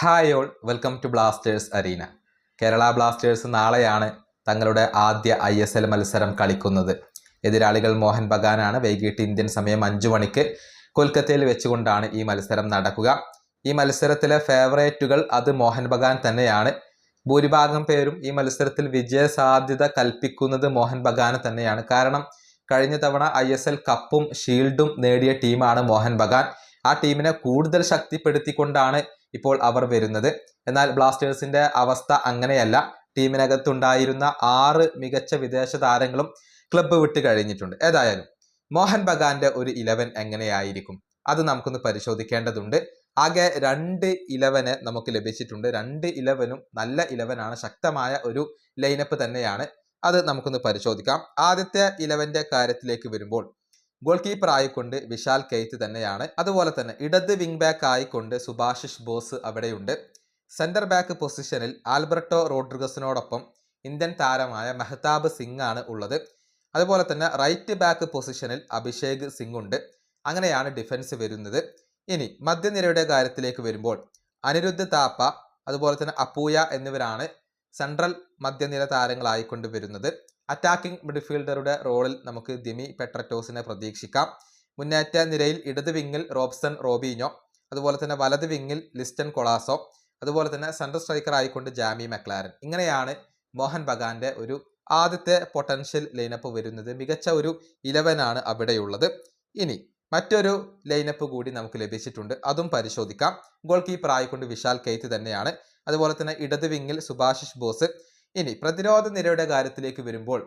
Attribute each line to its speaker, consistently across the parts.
Speaker 1: Hi all. Welcome to Blasters arena. Kerala Blasters നാളെയാണ് തങ്ങളുടെ ആദ്യ ഐ എസ് എൽ മത്സരം കളിക്കുന്നത്. എതിരാളികൾ മോഹൻ ബഗാനാണ് വൈകിട്ട് ഇന്ത്യൻ സമയം അഞ്ചു മണിക്ക് കൊൽക്കത്തയിൽ വെച്ചുകൊണ്ടാണ് ഈ മത്സരം നടക്കുക. ഈ മത്സരത്തിലെ ഫേവറേറ്റുകൾ അത് മോഹൻ ബഗാൻ തന്നെയാണ്. ഭൂരിഭാഗം പേരും ഈ മത്സരത്തിൽ വിജയ സാധ്യത കൽപ്പിക്കുന്നത് മോഹൻ ബഗാന് തന്നെയാണ്. കാരണം കഴിഞ്ഞ തവണ ഐ എസ് എൽ കപ്പും ഷീൽഡും നേടിയ ടീമാണ് മോഹൻ ബഗാൻ. ആ ടീമിനെ കൂടുതൽ ശക്തിപ്പെടുത്തിക്കൊണ്ടാണ് ഇപ്പോൾ അവർ വരുന്നത്. എന്നാൽ ബ്ലാസ്റ്റേഴ്സിന്റെ അവസ്ഥ അങ്ങനെയല്ല. ടീമിനകത്തുണ്ടായിരുന്ന ആറ് മികച്ച വിദേശ താരങ്ങളും ക്ലബ്ബ് വിട്ട് കഴിഞ്ഞിട്ടുണ്ട്. ഏതായാലും മോഹൻ ബഗാന്റെ ഒരു ഇലവൻ എങ്ങനെയായിരിക്കും? അത് നമുക്കൊന്ന് പരിശോധിക്കേണ്ടതുണ്ട്. ആകെ രണ്ട് ഇലവന് നമുക്ക് ലഭിച്ചിട്ടുണ്ട്. രണ്ട് ഇലവനും നല്ല ഇലവനാണ് ശക്തമായ ഒരു ലൈനപ്പ് തന്നെയാണ്. അത് നമുക്കൊന്ന് പരിശോധിക്കാം. ആദ്യത്തെ ഇലവന്റെ കാര്യത്തിലേക്ക് വരുമ്പോൾ ഗോൾ കീപ്പർ ആയിക്കൊണ്ട് വിശാൽ കെയ്ത്ത് തന്നെയാണ്. അതുപോലെ തന്നെ ഇടത് വിങ് ബാക്ക് ആയിക്കൊണ്ട് സുഭാഷിഷ് ബോസ് അവിടെയുണ്ട്. സെന്റർ ബാക്ക് പൊസിഷനിൽ ആൽബർട്ടോ റോഡ്രിഗസിനോടൊപ്പം ഇന്ത്യൻ താരമായ മെഹ്താബ് സിംഗ് ആണ് ഉള്ളത്. അതുപോലെ തന്നെ റൈറ്റ് ബാക്ക് പൊസിഷനിൽ അഭിഷേക് സിംഗ് ഉണ്ട് അങ്ങനെയാണ് ഡിഫൻസ് വരുന്നത്. ഇനി മധ്യനിരയുടെ കാര്യത്തിലേക്ക് വരുമ്പോൾ അനിരുദ്ധ് താപ്പ അതുപോലെ തന്നെ അപ്പൂയ എന്നിവരാണ് സെൻട്രൽ മധ്യനിര താരങ്ങളായിക്കൊണ്ട് വരുന്നത്. അറ്റാക്കിംഗ് മിഡ്ഫീൽഡറുടെ റോളിൽ നമുക്ക് ദിമി പെട്രറ്റോസിനെ പ്രതീക്ഷിക്കാം. മുന്നേറ്റ നിരയിൽ ഇടത് വിങ്ങിൽ റോബ്സൺ റോബീനോ. അതുപോലെ തന്നെ വലത് വിങ്ങിൽ ലിസ്റ്റൻ കൊളാസോ. അതുപോലെ തന്നെ സെൻട്രൽ സ്ട്രൈക്കർ ആയിക്കൊണ്ട് ജാമി മെക്ലാരൻ. ഇങ്ങനെയാണ് മോഹൻ ബഗാന്റെ ഒരു ആദ്യത്തെ പൊട്ടൻഷ്യൽ ലൈനപ്പ് വരുന്നത്. മികച്ച ഒരു ഇലവനാണ് അവിടെയുള്ളത്. ഇനി മറ്റൊരു ലൈനപ്പ് കൂടി നമുക്ക് ലഭിച്ചിട്ടുണ്ട്. അതും പരിശോധിക്കാം. ഗോൾ കീപ്പർ ആയിക്കൊണ്ട് വിശാൽ കെയ്ത്ത് തന്നെയാണ്. അതുപോലെ തന്നെ ഇടത് വിങ്ങിൽ സുഭാഷിഷ് ബോസ്. ഇനി പ്രതിരോധ നിരയുടെ കാര്യത്തിലേക്ക് വരുമ്പോൾ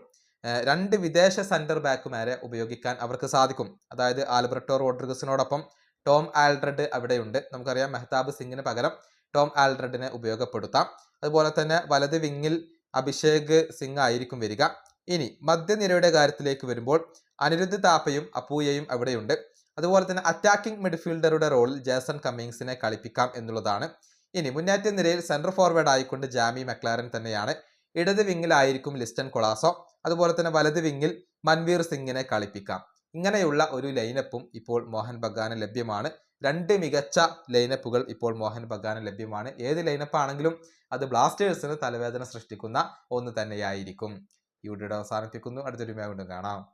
Speaker 1: രണ്ട് വിദേശ സെന്റർ ബാക്കുമാരെ ഉപയോഗിക്കാൻ അവർക്ക് സാധിക്കും. അതായത് ആൽബർട്ടോ റോഡ്രിഗസിനോടൊപ്പം ടോം ആൽഡ്രഡ് അവിടെയുണ്ട്. നമുക്കറിയാം മെഹ്താബ് സിംഗിന് പകരം ടോം ആൽഡ്രഡിനെ ഉപയോഗപ്പെടുത്താം. അതുപോലെ തന്നെ വലത് വിങ്ങിൽ അഭിഷേക് സിംഗ് ആയിരിക്കും വരിക. ഇനി മധ്യനിരയുടെ കാര്യത്തിലേക്ക് വരുമ്പോൾ അനിരുദ്ധ് താപ്പയും അപ്പൂയയും അവിടെയുണ്ട്. അതുപോലെ തന്നെ അറ്റാക്കിംഗ് മിഡ്ഫീൽഡറുടെ റോളിൽ ജേസൺ കമ്മിങ്സിനെ കളിപ്പിക്കാം എന്നുള്ളതാണ്. ഇനി മുന്നേറ്റ നിരയിൽ സെൻട്രൽ ഫോർവേഡ് ആയിക്കൊണ്ട് ജാമി മക്ലാരൻ തന്നെയാണ്. ഇടത് വിങ്ങിലായിരിക്കും ലിസ്റ്റൻ കൊളാസോ. അതുപോലെ തന്നെ വലത് വിങ്ങിൽ മൻവീർ സിംഗിനെ കളിപ്പിക്കാം. ഇങ്ങനെയുള്ള ഒരു ലൈനപ്പും ഇപ്പോൾ മോഹൻ ബഗാന് ലഭ്യമാണ്. രണ്ട് മികച്ച ലൈനപ്പുകൾ ഇപ്പോൾ മോഹൻ ബഗാന് ലഭ്യമാണ്. ഏത് ലൈനപ്പ് ആണെങ്കിലും അത് ബ്ലാസ്റ്റേഴ്സിന് തലവേദന സൃഷ്ടിക്കുന്ന ഒന്ന് തന്നെയായിരിക്കും. ഈ വീഡിയോ അവസാനിപ്പിക്കുന്നു. അടുത്തൊരു വീണ്ടും കാണാം.